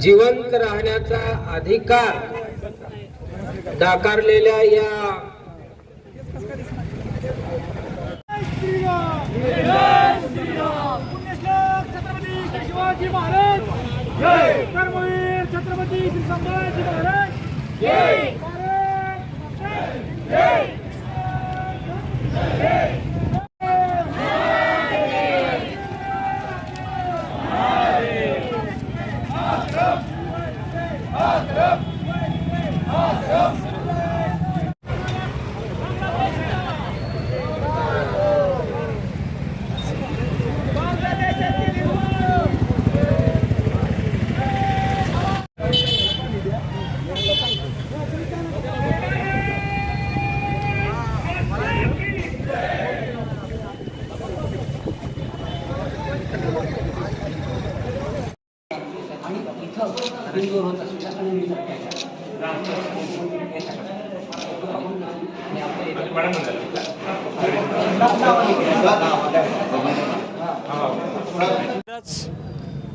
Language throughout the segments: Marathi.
जिवंत राहण्याचा अधिकार नाकारलेल्या या शिवाजी महाराज छत्रपती श्री संभाजी महाराज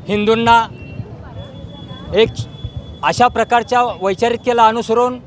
हिंदूंना एक अशा प्रकारच्या वैचारिकतेला अनुसरून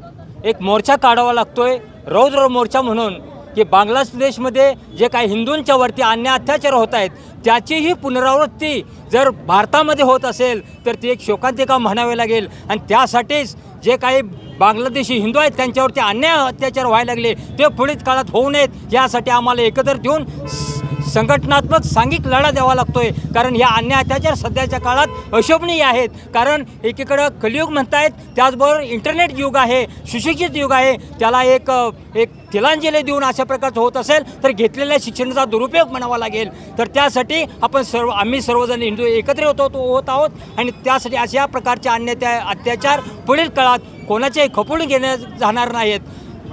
एक मोर्चा काढावा लागतोय रोज मोर्चा म्हणून. की बांगलादेशमध्ये जे काही हिंदूंच्या वरती अन्य अत्याचार होत आहेत त्याचीही पुनरावृत्ती जर भारतामध्ये होत असेल तर ती एक शोकांतिका म्हणावी लागेल. आणि त्यासाठीच जे काही बांगलादेशी हिंदू आहेत त्यांच्यावरती अन्याय अत्याचार व्हायला लागले ते पुढील काळात होऊ नयेत यासाठी आम्हाला एकत्र देऊन स- संघटनात्मक सांघिक लढा द्यावा लागतोय. कारण ह्या अन्याय अत्याचार सध्याच्या काळात अशोभनीय आहेत. कारण एकीकडं कलियुग म्हणतायत त्याचबरोबर इंटरनेट युग आहे सुशिक्षित युग आहे. त्याला एक एक तिलांजली देऊन अशा प्रकारचं होत असेल तर घेतलेल्या शिक्षणाचा दुरुपयोग म्हणावा लागेल. तर त्यासाठी आपण सर्व आम्ही सर्वजण हिंदू एकत्र होतो होत आहोत. आणि त्यासाठी अशा प्रकारचे अन्य त्या अत्याचार पुढील काळात कोणाचेही खपवून घेण्या जाणार नाहीत.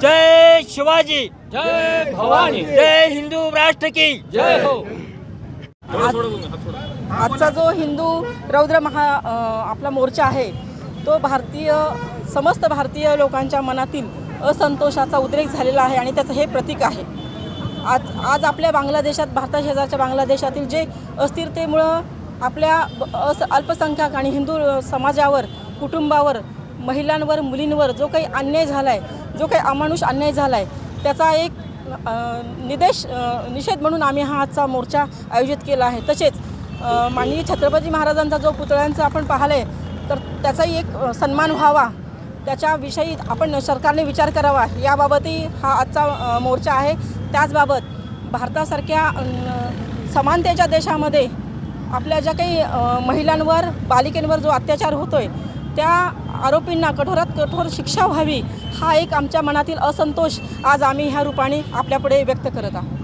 जय शिवाजी! जय भवानी। जय हिंदू राष्ट्र की। जय हो। आजचा जो हिंदू रौद्र महा आपला मोर्चा आहे तो भारतीय समस्त भारतीय लोकांच्या मनातील असंतोषाचा उद्रेक झालेला आहे आणि त्याचं हे प्रतीक आहे. आज आज आपल्या बांगलादेशात भारता शेजारच्या बांगलादेशातील जे अस्थिरतेमुळं आपल्या ब- अस अल्पसंख्याक आणि हिंदू समाजावर कुटुंबावर महिलांवर मुलींवर जो काही अन्याय झाला आहे जो काही अमानुष अन्याय झाला आहे त्याचा एक निदेश निषेध म्हणून आम्ही हा आजचा मोर्चा आयोजित केला आहे. तसेच माननीय छत्रपती महाराजांचा जो पुतळ्यांचा आपण पाहिलं आहे तर त्याचाही एक सन्मान व्हावा. त्याच्याविषयी आपण सरकारने विचार करावा. याबाबतही हा आजचा मोर्चा आहे. त्याचबाबत भारतासारख्या समानतेच्या देशामध्ये आपल्या ज्या काही महिलांवर बालिकेंवर जो अत्याचार होतो आहे त्या आरोपींना कठोरात कठोर शिक्षा व्हावी हा एक आमच्या मनातील असंतोष आज आम्ही ह्या रूपाने आपल्यापुढे व्यक्त करत आहोत.